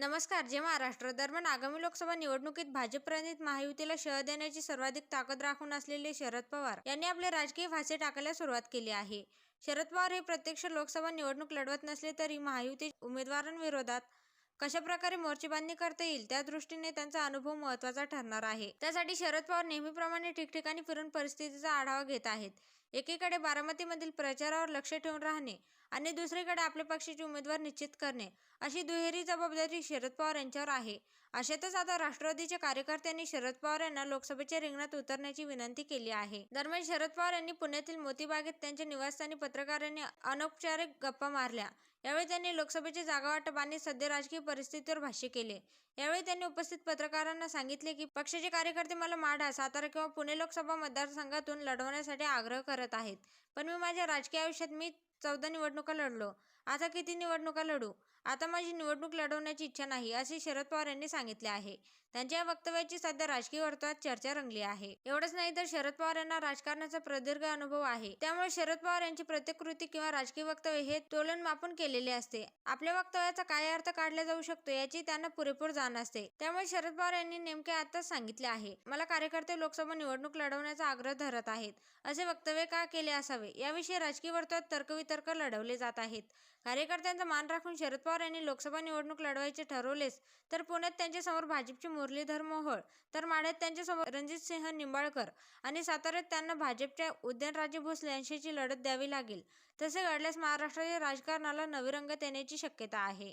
नमस्कार जे महाराष्ट्र दरम्यान आगामी लोकसभा निवडणुकीत भाजप-प्रणित महायुतीला शह देण्याची सर्वाधिक ताकद राखून असलेले शरद पवार यांनी आपले राजकीय फासे टाकायला सुरुवात केली आहे. शरद पवार हे प्रत्यक्ष लोकसभा निवडणूक लढवत नसले तरी महायुती उमेदवारांविरोधात कशाप्रकारे मोर्चेबांधणी करता येईल त्या दृष्टीने त्यांचा अनुभव महत्त्वाचा ठरणार आहे. त्यासाठी शरद पवार नेहमीप्रमाणे ठिकठिकाणी फिरून परिस्थितीचा आढावा घेत आहेत. एकीकडे बारामतीमधील प्रचारावर लक्ष ठेवून राहणे आणि दुसरीकडे आपले पक्षाचे उमेदवार निश्चित करणे अशी दुहेरी जबाबदारी शरद पवार यांच्यावर आहे. अशातच आता राष्ट्रवादीच्या कार्यकर्त्यांनी शरद पवार यांना लोकसभेच्या रिंगणात उतरण्याची विनंती केली आहे. दरम्यान शरद पवार यांनी पुण्यातील मोतीबागेत त्यांच्या निवासस्थानी पत्रकारांनी अनौपचारिक गप्पा मारल्या. यावेळी त्यांनी लोकसभेचे जागावाटप आणि सध्या राजकीय परिस्थितीवर भाष्य केले. यावेळी त्यांनी उपस्थित पत्रकारांना सांगितले की पक्षाचे कार्यकर्ते मला माढा, सातारा किंवा पुणे लोकसभा मतदारसंघातून लढवण्यासाठी आग्रह करत आहेत. पण मी माझ्या राजकीय आयुष्यात मी चौदा निवडणुका लढलो. आता किती निवडणुका लढू? आता माझी निवडणूक लढवण्याची इच्छा नाही असे शरद पवार यांनी सांगितले आहे. त्यांच्या या वक्तव्याची सध्या राजकीय वर्तुळात चर्चा रंगली आहे. एवढंच नाही तर शरद पवार यांना राजकारणाचा प्रदीर्घ अनुभव आहे. त्यामुळे शरद पवार यांची प्रत्येक कृती किंवा राजकीय वक्तव्य हे तोलन मापून केलेले असते. आपल्या वक्तव्याचा काय अर्थ काढला जाऊ शकतो याची त्यांना पुरेपूर जाण असते. त्यामुळे शरद पवार यांनी नेमके आताच सांगितले आहे, मला कार्यकर्ते लोकसभा निवडणूक लढवण्याचा आग्रह धरत आहेत. असे वक्तव्य का केले असावे याविषयी राजकीय वर्तुळात तर्कवितर्क लढवले जात आहेत. कार्यकर्त्यांचा मान राखून शरद पवार पवार यांनी लोकसभा निवडणूक लढवायचे ठरवलेच तर पुण्यात त्यांच्यासमोर भाजपचे मुरलीधर मोहोळ, तर माढ्यात त्यांच्यासमोर रणजितसिंह निंबाळकर आणि साताऱ्यात त्यांना भाजपच्या उदयनराजे भोसले यांच्याशी लढत द्यावी लागेल. तसे घडल्यास महाराष्ट्राच्या राजकारणाला नवी रंगत येण्याची शक्यता आहे.